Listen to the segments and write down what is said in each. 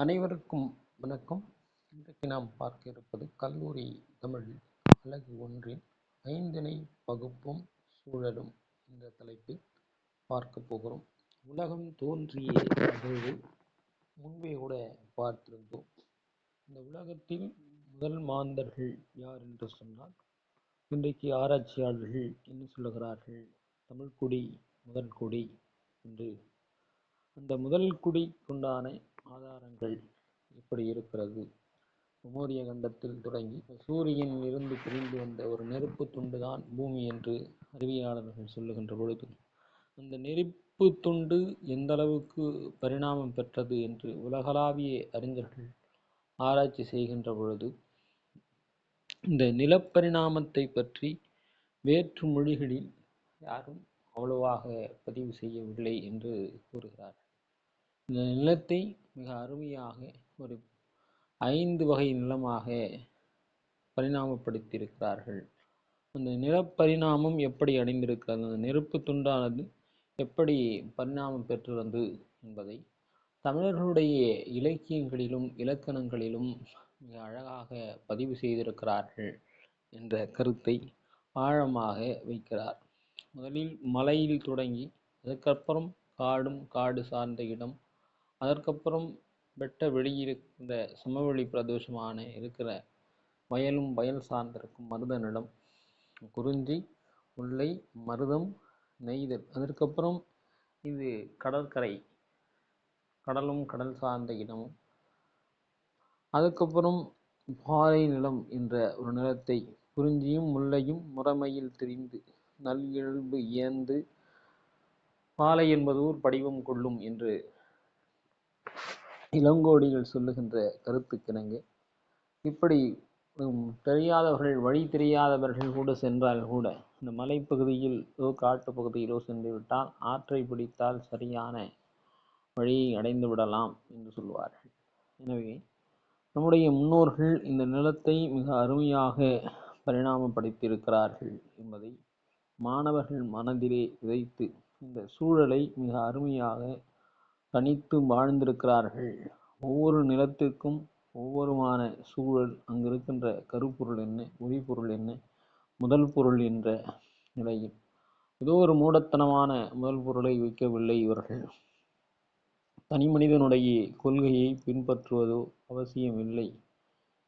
அனைவருக்கும் வணக்கம். இன்றைக்கு நாம் பார்க்க இருப்பது கல்லூரி தமிழ் அழகு ஒன்றின் ஐந்தினை பகுப்பும் சூழலும். என்ற தலைப்பில் பார்க்க போகிறோம். உலகம் தோன்றிய நிகழ்வு முன்பே கூட பார்த்திருந்தோம். இந்த உலகத்தில் முதல் மாந்தர்கள் யார் என்று சொன்னால் இன்றைக்கு ஆராய்ச்சியாளர்கள் என்ன சொல்லுகிறார்கள்? தமிழ்குடி முதல் குடி என்று. அந்த முதல் குடிக்குண்டான ஆதாரங்கள் எப்படி இருக்கிறது. உமோரிய கண்டத்தில் தொடங்கி சூரியனில் இருந்து பிரிந்து வந்த ஒரு நெருப்பு துண்டு தான் பூமி என்று அறிவியலாளர்கள் சொல்லுகின்ற பொழுது அந்த நெருப்பு துண்டு எந்த அளவுக்கு பரிணாமம் பெற்றது என்று உலகளாவிய அறிஞர்கள் ஆராய்ச்சி செய்கின்ற பொழுது இந்த நிலப்பரிணாமத்தை பற்றி வேற்று மொழிகளில் யாரும் அவ்வளவாக பதிவு செய்யவில்லை என்று கூறுகிறார் இந்த நிலத்தை மிக அருமையாக ஒரு ஐந்து வகை நிலமாக பரிணாமப்படுத்தியிருக்கிறார்கள். அந்த நிலப்பரிணாமம் எப்படி அடைந்திருக்கிறது? அந்த நெருப்பு துண்டானது எப்படி பரிணாமம் பெற்றிருந்தது என்பதை தமிழர்களுடைய இலக்கியங்களிலும் இலக்கணங்களிலும் மிக அழகாக பதிவு செய்திருக்கிறார்கள் என்ற கருத்தை ஆழமாக வைக்கிறார். முதலில் மலையில் தொடங்கி அதுக்கப்புறம் காடும் காடு சார்ந்த இடம் அதற்கப்புறம் வெட்ட வெளியிருக்கின்ற சமவெளி பிரதேசமான இருக்கிற வயலும் வயல் சார்ந்திருக்கும் மருத நிலம் குறிஞ்சி முல்லை மருதம் நெய்தல். அதற்கப்புறம் இது கடற்கரை கடலும் கடல் சார்ந்த இடமும் அதுக்கப்புறம் பாறை நிலம் என்ற ஒரு நிலத்தை குறிஞ்சியும் முல்லையும் முறைமையில் திரிந்து நல் இயல்பு இயந்து பாலை என்பது ஊர் படிவம் கொள்ளும் என்று இளங்கோடிகள் சொல்லுகின்ற கருத்துக்கிணங்க. இப்படி தெரியாதவர்கள் வழி தெரியாதவர்கள் கூட சென்றால் கூட இந்த மலைப்பகுதியிலோ காட்டு பகுதியிலோ சென்று விட்டால் ஆற்றை பிடித்தால் சரியான வழியை அடைந்து விடலாம் என்று சொல்வார்கள். எனவே நம்முடைய முன்னோர்கள் இந்த நிலத்தை மிக அருமையாக பரிணாமப்படுத்தியிருக்கிறார்கள் என்பதை மாணவர்கள் மனதிலே விதைத்து இந்த சூழலை மிக அருமையாக தனித்து வாழ்ந்திருக்கிறார்கள். ஒவ்வொரு நிலத்திற்கும் ஒவ்வொருமான சூழல் அங்கு இருக்கின்ற கருப்பொருள் என்ன ஒளிப்பொருள் என்ன முதல் பொருள் என்ற நிலையில். ஏதோ ஒரு மூடத்தனமான முதல் பொருளை வைக்கவில்லை இவர்கள். தனி மனிதனுடைய கொள்கையை பின்பற்றுவதோ அவசியமில்லை.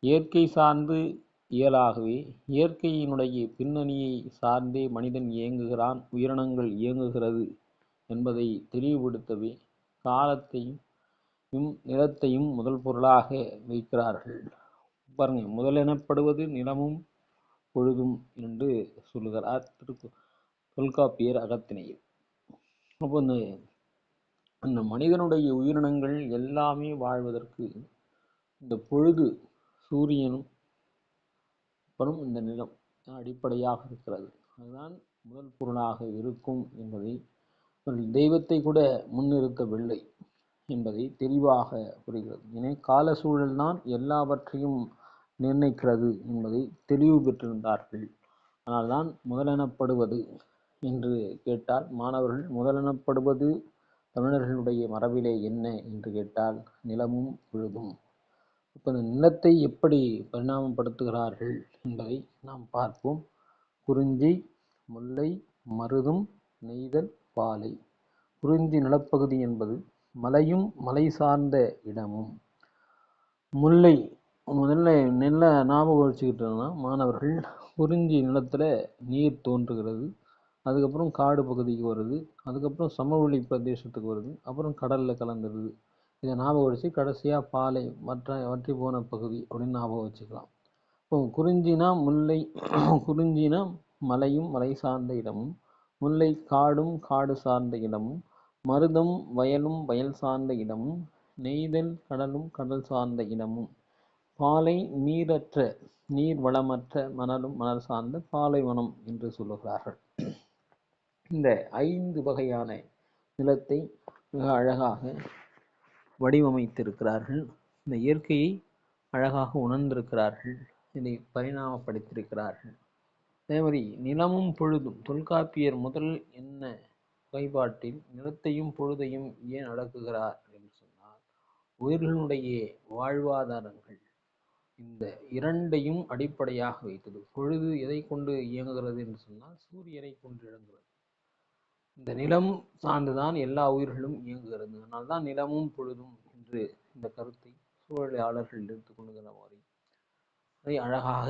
இயற்கை சார்ந்து இயலாகவே இயற்கையினுடைய பின்னணியை சார்ந்தே மனிதன் இயங்குகிறான் உயிரினங்கள் இயங்குகிறது என்பதை தெளிவுபடுத்தவே காலத்தையும் நிலத்தையும் முதல் பொருளாக வைக்கிறார்கள். பாருங்க முதல் எனப்படுவது நிலமும் பொழுதும் என்று சொல்லுகிறார் திருக்கு தொல்காப்பியர் அகத்தினையில் அப்போ இந்த அந்த மனிதனுடைய உயிரினங்கள் எல்லாமே வாழ்வதற்கு இந்த பொழுது சூரியனும் அப்புறம் இந்த நிலம் அடிப்படையாக இருக்கிறது. அதுதான் முதல் பொருளாக இருக்கும் என்பதை தெய்வத்தை கூட முன்னிறுத்தவில்லை என்பதை தெளிவாக புரிகிறது. எனவே கால சூழல்தான் எல்லாவற்றையும் நிர்ணயிக்கிறது என்பதை தெளிவு பெற்றிருந்தார்கள். அதனால்தான் முதலெனப்படுவது என்று கேட்டால் மாணவர்கள் முதலெனப்படுவது தமிழர்களுடைய மரபிலே என்ன என்று கேட்டால் நிலமும் பொழுதும் இப்போ இந்த நிலத்தை எப்படி பரிணாமப்படுத்துகிறார்கள் என்பதை நாம் பார்ப்போம். குறிஞ்சி முல்லை மருதும் நெய்தல் பாலை. குறிஞ்சி நிலப்பகுதி என்பது மலையும் மலை சார்ந்த இடமும். முல்லை முதல்ல நெல்லை ஞாபகம் வச்சுக்கிட்டோம்னா மாணவர்கள் குறிஞ்சி நிலத்தில் நீர் தோன்றுகிறது. அதுக்கப்புறம் காடு பகுதிக்கு வருது. அதுக்கப்புறம் சமவெளி பிரதேசத்துக்கு வருது. அப்புறம் கடலில் கலந்துருது. இதை ஞாபகம் வச்சு கடைசியாக பாலை மற்ற வற்றி போன பகுதி அப்படின்னு ஞாபகம் வச்சுக்கலாம். இப்போ குறிஞ்சினா முல்லை குறிஞ்சினா மலையும் மலை சார்ந்த இடமும். முல்லை காடும் காடு சார்ந்த இடமும் மருதம் வயலும் வயல் சார்ந்த இடமும் நெய்தல் கடலும் கடல் சார்ந்த இடமும் பாலை நீரற்ற நீர் வளமற்ற மணலும் மணல் சார்ந்த பாலைவனம் என்று சொல்லுகிறார்கள். இந்த ஐந்து வகையான நிலத்தை மிக அழகாக வடிவமைத்திருக்கிறார்கள். இந்த இயற்கையை அழகாக உணர்ந்திருக்கிறார்கள். இதை பரிணாமப்படுத்தியிருக்கிறார்கள். அதே மாதிரி நிலமும் பொழுதும். தொல்காப்பியர் முதல் என்ன வகைப்பாட்டில் நிலத்தையும் பொழுதையும் ஏன் அடக்குகிறார் என்று சொன்னால் உயிர்களுடைய வாழ்வாதாரங்கள் இந்த இரண்டையும் அடிப்படையாக வைத்தது. பொழுது எதை கொண்டு இயங்குகிறது என்று சொன்னால் சூரியனை கொண்டு இயங்குகிறது இந்த நிலம் சார்ந்துதான் எல்லா உயிர்களும் இயங்குகிறது. அதனால்தான் நிலமும் பொழுதும் என்று இந்த கருத்தை சூழலாளர்கள் எடுத்துக்கொள்கிற மாதிரி அதை அழகாக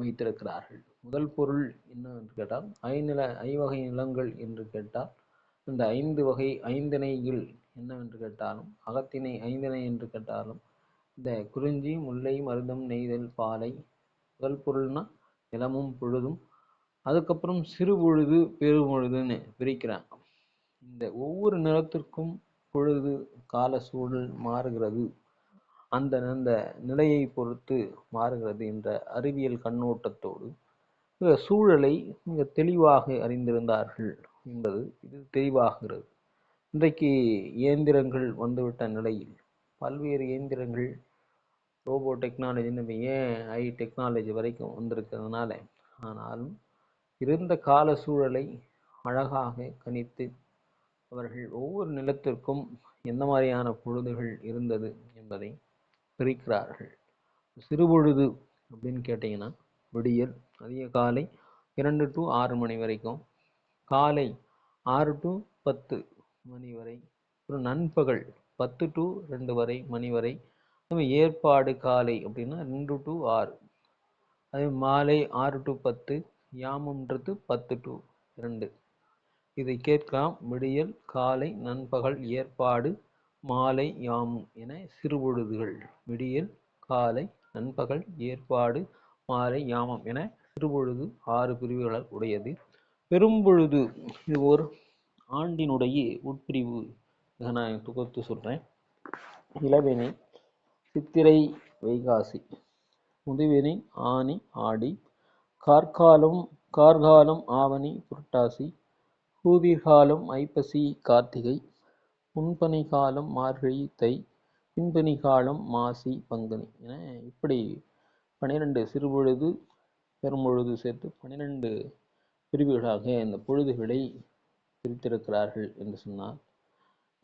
வைத்திருக்கிறார்கள். முதல் பொருள் என்னவென்று கேட்டால் ஐநில ஐவகை நிலங்கள் என்று கேட்டால் இந்த ஐந்து வகை ஐந்திணைகள் என்னவென்று கேட்டாலும் அகத்திணை ஐந்திணை என்று கேட்டாலும் இந்த குறிஞ்சி முல்லை மருதம் நெய்தல் பாலை முதல் பொருள்னா நிலமும் பொழுதும் அதுக்கப்புறம் சிறு பொழுது பெருமொழுதுன்னு பிரிக்கிறாங்க. இந்த ஒவ்வொரு நிலத்திற்கும் பொழுது கால சூழல் மாறுகிறது. அந்த அந்த நிலையை பொறுத்து மாறுகிறது என்ற அறிவியல் கண்ணோட்டத்தோடு சூழலை மிக தெளிவாக அறிந்திருந்தார்கள் என்பது இது தெளிவாகிறது. இன்றைக்கு இயந்திரங்கள் வந்துவிட்ட நிலையில் பல்வேறு இயந்திரங்கள் ரோபோ டெக்னாலஜி நம்ம ஏன் ஐ டெக்னாலஜி வரைக்கும் வந்திருக்கிறதுனால ஆனாலும் இருந்த கால சூழலை அழகாக கணித்து அவர்கள் ஒவ்வொரு நிலத்திற்கும் எந்த மாதிரியான பொழுதுகள் இருந்தது என்பதை பிரிக்கிறார்கள் சிறுபொழுது அப்படின்னு கேட்டிங்கன்னா விடியல் அதிக காலை இரண்டு டு ஆறு மணி வரைக்கும். காலை ஆறு டு பத்து மணி வரை. அப்புறம் நண்பகல் பத்து டு ரெண்டு வரை மணி வரை. நம்ம ஏற்பாடு காலை அப்படின்னா ரெண்டு டு ஆறு. அதே மாலை ஆறு டு பத்து யாமம்ன்றது பத்து டு ரெண்டு இதை கேட்கலாம். விடியல் காலை நண்பகல் ஏற்பாடு மாலை யாம் என சிறுபொழுதுகள் விடியல் காலை நண்பகல் ஏற்பாடு மாலை யாமம் என சிறுபொழுது ஆறு பிரிவுகளால் உடையது. பெரும்பொழுது இது ஒரு ஆண்டினுடைய உட்பிரிவு இதை நான் தொகுத்து சொல்கிறேன் இளவேனை சித்திரை வைகாசி முதுவினை ஆனி ஆடி கார்காலம் கார்காலம் ஆவணி புரட்டாசி கூதிர்காலம் ஐப்பசி கார்த்திகை முன்பனி காலம் மார்கழி தை பின்பனி காலம் மாசி பங்குனி. என இப்படி பனிரெண்டு சிறுபொழுது பெரும்பொழுது சேர்த்து பன்னிரெண்டு பிரிவுகளாக இந்த பொழுதுகளை பிரித்திருக்கிறார்கள் என்று சொன்னார்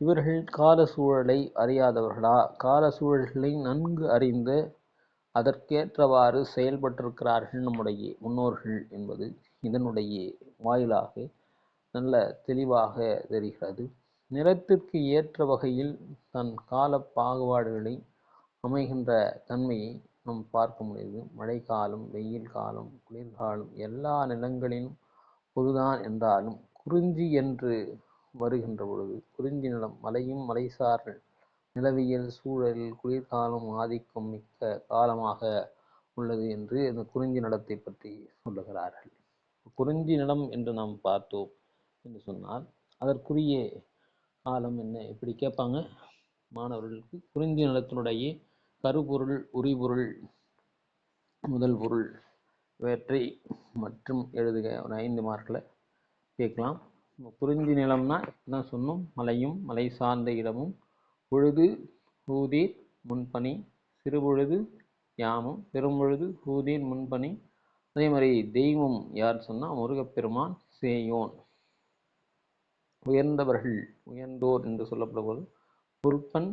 இவர்கள் கால சூழலை அறியாதவர்களா? கால சூழல்களை நன்கு அறிந்து அதற்கேற்றவாறு செயல்பட்டிருக்கிறார்கள் நம்முடைய முன்னோர்கள் என்பது இதனுடைய வாயிலாக நல்ல தெளிவாக தெரிகிறது. நிலத்திற்கு ஏற்ற வகையில் தன் கால பாகுபாடுகளை அமைகின்ற தன்மையை நாம் பார்க்க முடியுது. மழைக்காலம் வெயில் காலம் குளிர்காலம் எல்லா நிலங்களிலும் பொதுதான் என்றாலும் குறிஞ்சி என்று வருகின்ற பொழுது குறிஞ்சி நிலம் மலையும் மலைசார் நிலவியல் சூழல் குளிர்காலம் ஆதிக்கம் மிக்க காலமாக உள்ளது என்று அந்த குறிஞ்சி நிலத்தை பற்றி சொல்லுகிறார்கள். குறிஞ்சி நிலம் என்று நாம் பார்த்தோம் என்று சொன்னால் அதற்குரிய காலம் என்ன? இப்படி கேட்பாங்க. மாணவர்களுக்கு குறிஞ்சி நிலத்தினுடைய கருப்பொருள் உரிபொருள் முதல் பொருள் இவற்றை மற்றும் எழுதுக. ஒரு ஐந்து மார்க்கில் கேட்கலாம். குறிஞ்சி நிலம்னா தான் சொன்னோம். மலையும் மலை சார்ந்த இடமும் பொழுது ஊதீர் முன்பனி சிறுபொழுது யாமும் பெரும்பொழுது ஊதீர் முன்பனி. அதே மாதிரி தெய்வம் யார் சொன்னால் முருகப்பெருமான் சேயோன். உயர்ந்தவர்கள் உயர்ந்தோர் என்று சொல்லப்படுவது பொறுப்பன்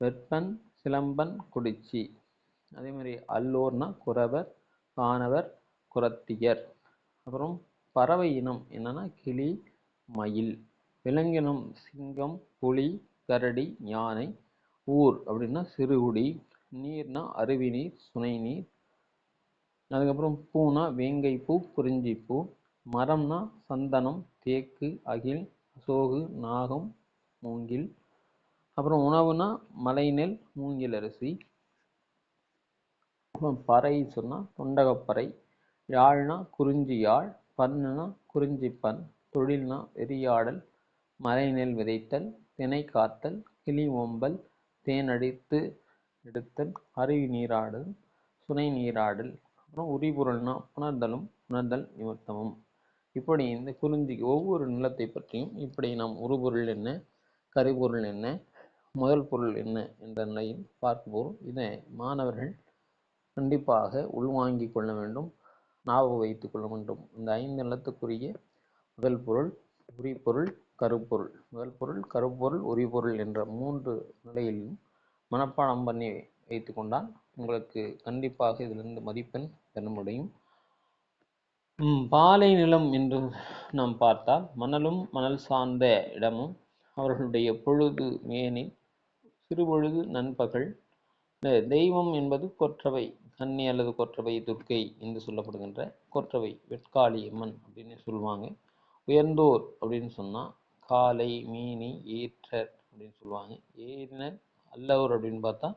வெப்பன் சிலம்பன் குடிச்சி. அதே மாதிரி அல்லோர்னா குறவர் காணவர் குரத்தியர் அப்புறம் பறவை இனம் என்னன்னா கிளி மயில். விலங்கினம் சிங்கம் புலி கரடி யானை ஊர் அப்படின்னா சிறுகுடி. நீர்னா அருவி நீர் சுனை நீர் அதுக்கப்புறம் பூனா வேங்கை பூ குறிஞ்சி பூ மரம்னா சந்தனம் தேக்கு அகில் சோகு நாகம் மூங்கில். அப்புறம் உணவுனா மலைநெல் மூங்கில் அரிசி. அப்புறம் பறை சொன்னால் தொண்டகப்பறை. யாழ்னா குறிஞ்சி யாழ் பண்ணுனா குறிஞ்சி பண். தொழில்னா வெறியாடல் மலைநெல் விதைத்தல் தினை காத்தல் கிளி ஓம்பல் தேனடித்து எடுத்தல் அருவி நீராடல் சுனை நீராடல். அப்புறம் உரிபொருள்னா புணர்தலும் உணர்தல் நிமித்தமும். இப்படி இந்த குறிஞ்சிக்கு ஒவ்வொரு நிலத்தை பற்றியும் இப்படி நாம் உருபொருள் என்ன கருப்பொருள் என்ன முதல் பொருள் என்ன என்ற நிலையில் பார்க்கும்போது இதை மாணவர்கள் கண்டிப்பாக உள்வாங்கிக் கொள்ள வேண்டும் ஞாபகம் வைத்துக் கொள்ள வேண்டும். இந்த ஐந்து நிலத்துக்குரிய முதல் பொருள் உரிபொருள் கருப்பொருள் முதல் பொருள் கருப்பொருள் உரிபொருள் என்ற மூன்று நிலையிலும் மனப்பாடம் பண்ணி வைத்து கொண்டால் உங்களுக்கு கண்டிப்பாக இதிலிருந்து மதிப்பெண் பெற முடியும். பாலை நிலம் என்று நாம் பார்த்தால் மணலும் மணல் சார்ந்த இடமும் அவர்களுடைய பொழுது ஏனில் சிறுபொழுது நண்பகல். தெய்வம் என்பது கொற்றவை கன்னி அல்லது கொற்றவை துர்க்கை என்று சொல்லப்படுகின்ற கொற்றவை வெட்காளி அம்மன் அப்படின்னு சொல்லுவாங்க. உயர்ந்தோர் அப்படின்னு சொன்னால் காலை மீனி ஏற்றர் அப்படின்னு சொல்லுவாங்க. ஏறினர் அல்லவர் அப்படின்னு பார்த்தா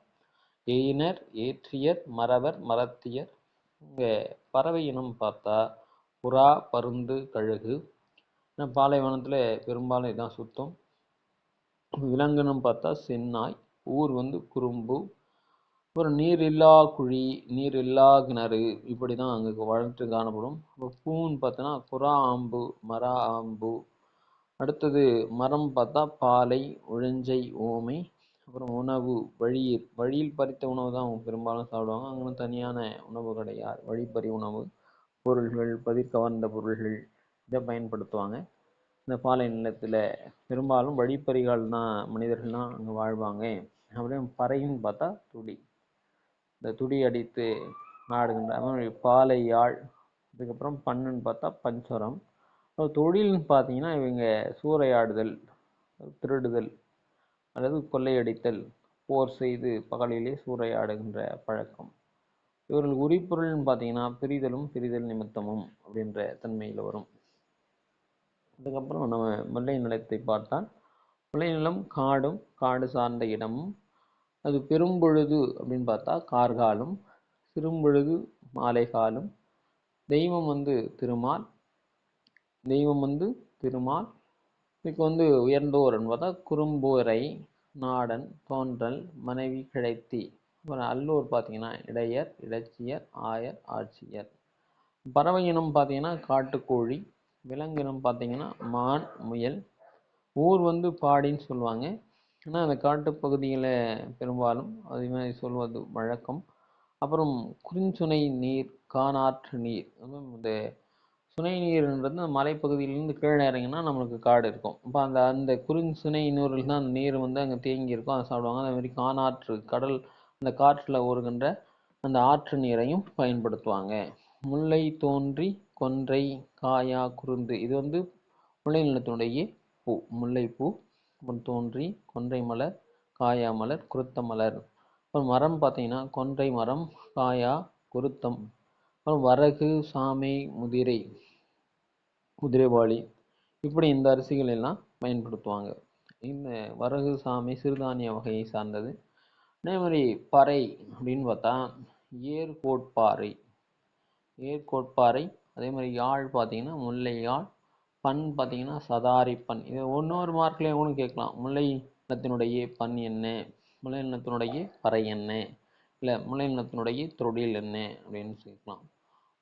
ஏயினர் ஏற்றியர் மறவர் மரத்தியர் இங்கே பறவை இனம் பார்த்தா புறா பருந்து கழுகு. ஏன்னா பெரும்பாலும் இதான் சுத்தம். விலங்குன்னு பார்த்தா செந்நாய் ஊர் வந்து குறும்பு. அப்புறம் நீர் இல்லா குழி நீர் இல்லா கிணறு இப்படி தான் அங்கே வளர்த்து காணப்படும். அப்புறம் பூன்னு பார்த்தோன்னா புறா ஆம்பு மரா ஆம்பு. அடுத்தது மரம் பார்த்தா பாலை உழஞ்சை ஓமை. அப்புறம் உணவு வழியில். வழியில் பறித்த உணவு தான் அவங்க பெரும்பாலும் சாப்பிடுவாங்க. அங்கே தனியான உணவு கிடையாது. வழிப்பறி உணவு. பொருள்கள் பதிர் கவர்ந்த பொருள்கள் இதை பயன்படுத்துவாங்க. இந்த பாலை நிலத்தில் பெரும்பாலும் வழிப்பறிகள் தான் மனிதர்கள் தான் அங்கே வாழ்வாங்க. அப்படியே பறைன்னு பார்த்தா துடி. இந்த துடி அடித்து ஆடுகின்ற பாலை யாழ் அதுக்கப்புறம் பண்ணுன்னு பார்த்தா பஞ்சரம். தொழில்னு பார்த்தீங்கன்னா இவங்க சூறையாடுதல் திருடுதல் அல்லது கொள்ளையடித்தல் போர் செய்து பகலிலே சூறையாடுகின்ற பழக்கம். இவர்கள் உரிப்பொருள்னு பார்த்தீங்கன்னா பிரிதலும் பிரிதல் நிமித்தமும் அப்படின்ற தன்மையில் வரும். அதுக்கப்புறம் நம்ம முல்லை நிலத்தை பார்த்தால் முல்லை நிலம் காடும் காடு சார்ந்த இடமும் அது பெரும்பொழுது அப்படின்னு பார்த்தா கார்காலம் சிறும்பொழுது மாலை காலம் தெய்வம் வந்து திருமால் தெய்வம் வந்து திருமால் இதுக்கு வந்து உயர்ந்தோர்னு பார்த்தா குறும்போரை நாடன் தோன்றல் மனைவி கிழத்தி அப்புறம் அல்லூர் பார்த்தீங்கன்னா இடையர் இடைச்சியர் ஆயர் ஆட்சியர். பறவை இனம் பார்த்தீங்கன்னா காட்டுக்கோழி. விலங்கு இனம் பார்த்தீங்கன்னா மான் முயல். ஊர் வந்து பாடின்னு சொல்லுவாங்க. ஆனால் அந்த காட்டுப்பகுதியில் பெரும்பாலும் அதே மாதிரி சொல்வது வழக்கம். அப்புறம் குறிஞ்சுனை நீர் காணாற்று நீர். அதுவும் இந்த சுனை நீர்ன்றது மலைப்பகுதியிலேருந்து கீழே இறங்கினா நம்மளுக்கு காடு இருக்கும். இப்போ அந்த அந்த குறிஞ்சுனை நீரில் தான் அந்த நீர் வந்து அங்கே தேங்கி இருக்கும் அதை சாப்பிடுவாங்க. அதே மாதிரி காணாற்று கடல் அந்த காற்றில் ஊறுகின்ற அந்த ஆற்று நீரையும் பயன்படுத்துவாங்க. முல்லை தோன்றி கொன்றை காயா குருந்து இது வந்து முல்லை நிலத்தினுடைய பூ முல்லைப்பூ அப்புறம் தோன்றி கொன்றை மலர் காயா மலர் குருத்த மலர். அப்புறம் மரம் பார்த்தீங்கன்னா கொன்றை மரம் காயா குருத்தம். அப்புறம் வரகு சாமை முதிரை குதிரைவாளி இப்படி இந்த அரிசிகள் எல்லாம் பயன்படுத்துவாங்க. இந்த வரகு சாமை சிறுதானிய வகையை சார்ந்தது. அதே மாதிரி பறை அப்படின்னு பார்த்தா ஏர்கோட்பாறை. ஏர்கோட்பாறை அதே மாதிரி யாழ் பார்த்தீங்கன்னா முல்லை யாழ் பண் பார்த்தீங்கன்னா சதாரி பண் இது ஒன்றொரு மார்க்லேயே கூட கேட்கலாம். முல்லை நிலத்தினுடைய பண் என்ன? முல்லை நிலத்தினுடைய பறை என்ன? இல்லை முல்லை நிலத்தினுடைய தொழில் என்ன? அப்படின்னு கேட்கலாம்.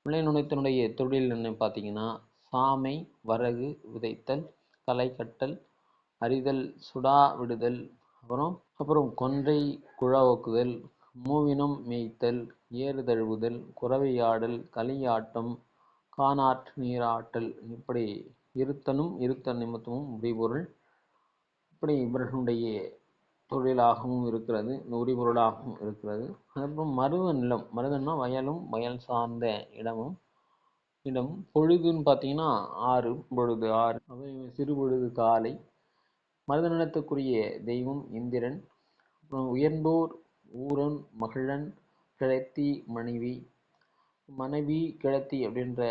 முல்லை நிலத்தினுடைய தொழில் என்ன பார்த்தீங்கன்னா சாமை வரகு விதைத்தல் களை கட்டல் அரிதல் சுடா விடுதல் அப்புறம் அப்புறம் கொன்றை குழாவோக்குதல் மூவினம் மேய்த்தல் ஏறு தழுவுதல் குறவையாடல் களியாட்டம் காணாற்று நீராட்டல் இப்படி இருத்தனும் இருத்த நிமித்தமும் உரிபொருள் இப்படி இவர்களுடைய தொழிலாகவும் இருக்கிறது இந்த உரிபொருளாகவும் இருக்கிறது. அதுக்கப்புறம் மருத நிலம் மருதன்னா வயலும் வயல் சார்ந்த இடமும் இடம். பொழுதுன்னு பார்த்தீங்கன்னா ஆறு பொழுது ஆறு. அவை சிறு பொழுது காலை மருத நிலத்துக்குரிய தெய்வம் இந்திரன் அப்புறம் உயர்ந்தோர் ஊரன் மகிழன் கிழத்தி மனைவி மனைவி கிழத்தி அப்படின்ற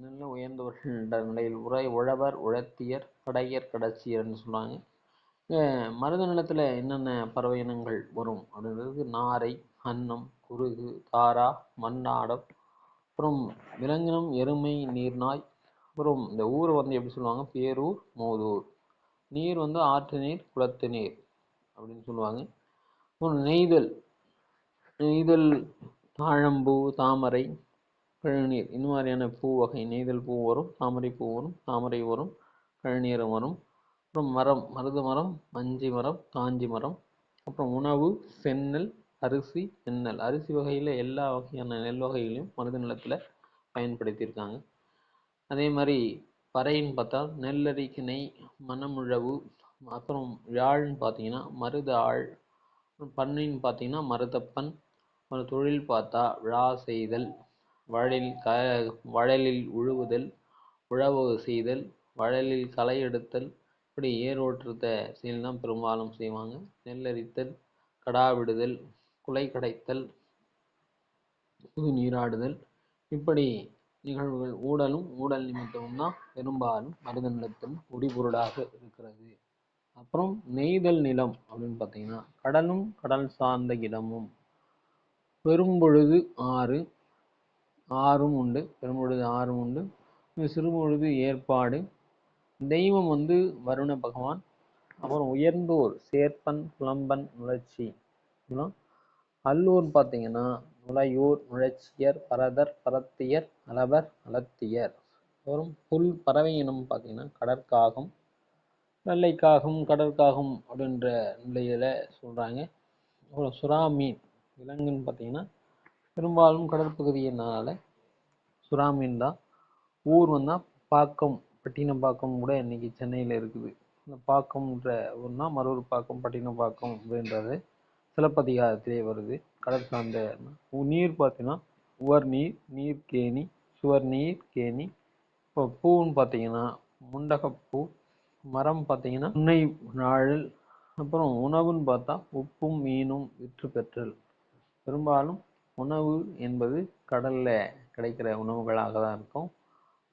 நல்ல உயர்ந்தவர்கள் என்ற நிலையில் உரை உழவர் உழத்தியர் கடையர் கடைசியர்னு சொல்லுவாங்க. மருத நிலத்தில் என்னென்ன பறவை இனங்கள் வரும் அப்படின்றது நாரை அன்னம் குருகு தாரா மண்ணாடம் அப்புறம் விலங்கினம் எருமை நீர்நாய் அப்புறம் இந்த ஊரை வந்து எப்படி சொல்லுவாங்க? பேரூர் மோதூர். நீர் வந்து ஆற்று நீர் குளத்து நீர் அப்படின்னு சொல்லுவாங்க. அப்புறம் நெய்தல். நெய்தல் தாழம்பூ தாமரை கழுநீர் இந்த மாதிரியான பூ வகை நெய்தல் பூ வரும் தாமரை பூ வரும் தாமரை வரும் கழுநீரம் வரும். அப்புறம் மரம் மருது மரம் மஞ்சி மரம் காஞ்சி மரம். அப்புறம் உணவு செந்நெல் அரிசி தென்னல் அரிசி வகையில் எல்லா வகையான நெல் வகைகளையும் மருத நிலத்தில் பயன்படுத்தியிருக்காங்க. அதே மாதிரி பறைன்னு பார்த்தா நெல்லரிக்கிணை கிணை மணமுழவு அப்புறம் யாழ்ன்னு பார்த்தீங்கன்னா மருத ஆள் பண்ணின்னு பார்த்தீங்கன்னா மருதப்பன் தொழில் பார்த்தா விழா செய்தல் வழலில் க வழலில் உழுவுதல் உழவு செய்தல் வழலில் களை எடுத்தல் இப்படி ஏர் ஓட்டுறத செயல் தான் பெரும்பாலும் செய்வாங்க. நெல்லரித்தல் கடா விடுதல் குலை கடைத்தல் புது நீராடுதல் இப்படி நிகழ்வுகள் ஊடலும் ஊடல் நிமித்தமும் தான் பெரும்பாலும் மருத நிலத்தில் இருக்கிறது. அப்புறம் நெய்தல் நிலம் அப்படின்னு பார்த்தீங்கன்னா கடலும் கடல் சார்ந்த இடமும். பெரும்பொழுது ஆறு ஆறும் உண்டு. பெரும்பொழுது ஆறும் உண்டு. சிறுபொழுது ஏற்பாடு. தெய்வம் வந்து வருண பகவான். அப்புறம் உயர்ந்தோர் சேர்ப்பன் புலம்பன் நுழற்சி இதெல்லாம் அல்லூர் பார்த்தீங்கன்னா நுழையூர் நுழைச்சியர் பரதர் பரத்தியர் அலவர் அலத்தியர். அப்புறம் புல் பறவை இனம் பார்த்தீங்கன்னா கடற்காகம் வெள்ளைக்காகம் கடற்காகம் அப்படின்ற நிலையில சொல்கிறாங்க அப்புறம் சுறா மீன் விலங்குன்னு பார்த்தீங்கன்னா பெரும்பாலும் கடற்பகுதியினால சுறா மீன் தான். ஊர் வந்தால் பாக்கம் பட்டினப்பாக்கம் கூட இன்னைக்கு சென்னையில் இருக்குது. இந்த பாக்கம்ன்ற ஊர்னா மரூர் பாக்கம் பட்டினப்பாக்கம் அப்படின்றது சிலப்பதிகாரத்திலே வருது. கடல் சார்ந்த நீர் பார்த்தீங்கன்னா உவர் நீர் நீர்க்கேணி சுவர் நீர் கேணி. இப்போ பூன்னு பார்த்தீங்கன்னா முண்டகப்பூ. மரம் பார்த்தீங்கன்னா உன்னை நாழல். அப்புறம் உணவுன்னு பார்த்தா உப்பும் மீனும் விற்று பெற்றல். பெரும்பாலும் உணவு என்பது கடல்ல கிடைக்கிற உணவுகளாக தான் இருக்கும்.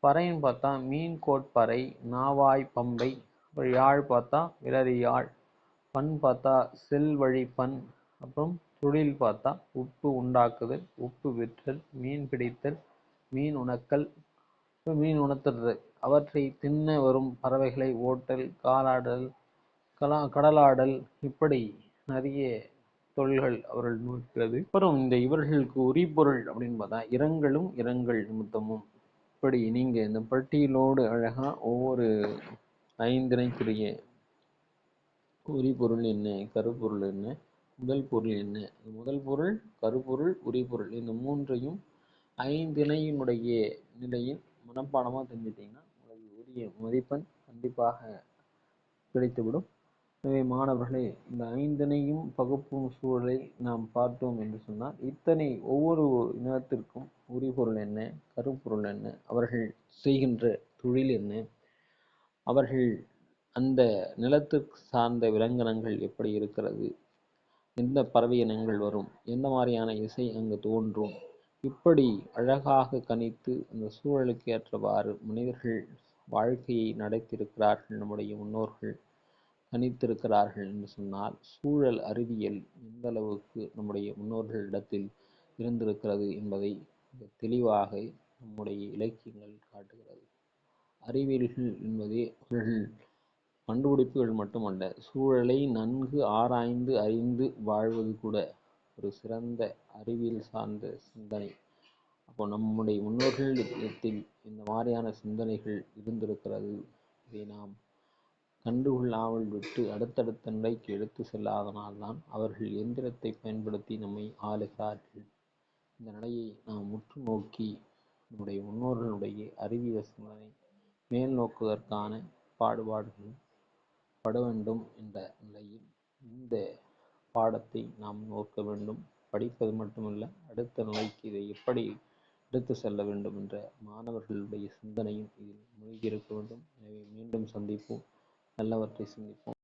பறைன்னு பார்த்தா மீன் கோட்பறை நாவாய் பம்பை. அப்புறம் யாழ் பார்த்தா விலரி யாழ். பண் பார்த்தா செல்வழி பண் அப்புறம் தொழில் பார்த்தா உப்பு உண்டாக்குதல் உப்பு விற்றல் மீன் பிடித்தல். மீன் உணக்கல் மீன் உணர்த்துறது அவற்றை தின்ன வரும் பறவைகளை ஓட்டல் காலாடல் கலா கடலாடல் இப்படி நிறைய தொழில்கள் அவர்கள் நோக்கிறது அப்புறம் இந்த இவர்களுக்கு உரிபொருள் அப்படின்னு பார்த்தா இரங்கலும் இரங்கல் நிமித்தமும். இப்படி நீங்கள் இந்த பட்டியலோடு அழகாக ஒவ்வொரு ஐந்தினைக்குரிய உரிபொருள் என்ன கருப்பொருள் என்ன முதல் பொருள் என்ன? முதல் பொருள் கருப்பொருள் உரிபொருள். இந்த மூன்றையும் ஐந்திணையினுடைய நிலையில் மனப்பாடமாக தெரிஞ்சிட்டிங்கன்னா உங்களுக்கு உரிய மதிப்பெண் கண்டிப்பாக கிடைத்துவிடும். எனவே மாணவர்களே இந்த ஐந்தினையும் பகுப்பும் சூழலை நாம் பார்த்தோம் என்று சொன்னால் இத்தனை ஒவ்வொரு இனத்திற்கும் உரிபொருள் என்ன கருப்பொருள் என்ன அவர்கள் செய்கின்ற தொழில் என்ன அவர்கள் அந்த நிலத்திற்கு சார்ந்த விலங்கினங்கள் எப்படி இருக்கிறது எந்த பறவை இனங்கள் வரும் எந்த மாதிரியான இசை அங்கு தோன்றும் இப்படி அழகாக கணித்து அந்த சூழலுக்கு ஏற்றவாறு மனிதர்கள் வாழ்க்கையை நடத்தியிருக்கிறார்கள் நம்முடைய முன்னோர்கள் கணித்திருக்கிறார்கள் என்று சொன்னால் சூழல் அறிவியல் எந்த அளவுக்கு நம்முடைய முன்னோர்களிடத்தில் இருந்திருக்கிறது என்பதை தெளிவாக நம்முடைய இலக்கியங்கள் காட்டுகிறது. அறிவியல்கள் என்பதே அவர்கள் கண்டுபிடிப்புகள் மட்டுமல்ல சூழலை நன்கு ஆராய்ந்து அறிந்து வாழ்வது கூட ஒரு சிறந்த அறிவியல் சார்ந்த சிந்தனை. அப்போ நம்முடைய முன்னோர்களிடத்தில் இந்த மாதிரியான சிந்தனைகள் இருந்திருக்கிறது. இதை நாம் கண்டுகொள்ளாமல் விட்டு அடுத்தடுத்த நிலைக்கு எடுத்து செல்லாதனால்தான் அவர்கள் எந்திரத்தை பயன்படுத்தி நம்மை ஆளுகிறார்கள். இந்த நிலையை நாம் முற்று நோக்கி நம்முடைய முன்னோர்களுடைய அறிவியல் சிந்தனை மேல் நோக்குவதற்கான பாடுபாடுகள் பட வேண்டும் என்ற நிலையில் இந்த பாடத்தை நாம் நோக்க வேண்டும். படிப்பது மட்டுமல்ல அடுத்த நிலைக்கு இதை எப்படி எடுத்து செல்ல வேண்டும் என்ற மாணவர்களுடைய சிந்தனையும் இதில் மூழ்கியிருக்க வேண்டும். எனவே மீண்டும் சந்திப்போம். நல்லவற்றை சிந்திப்போம்.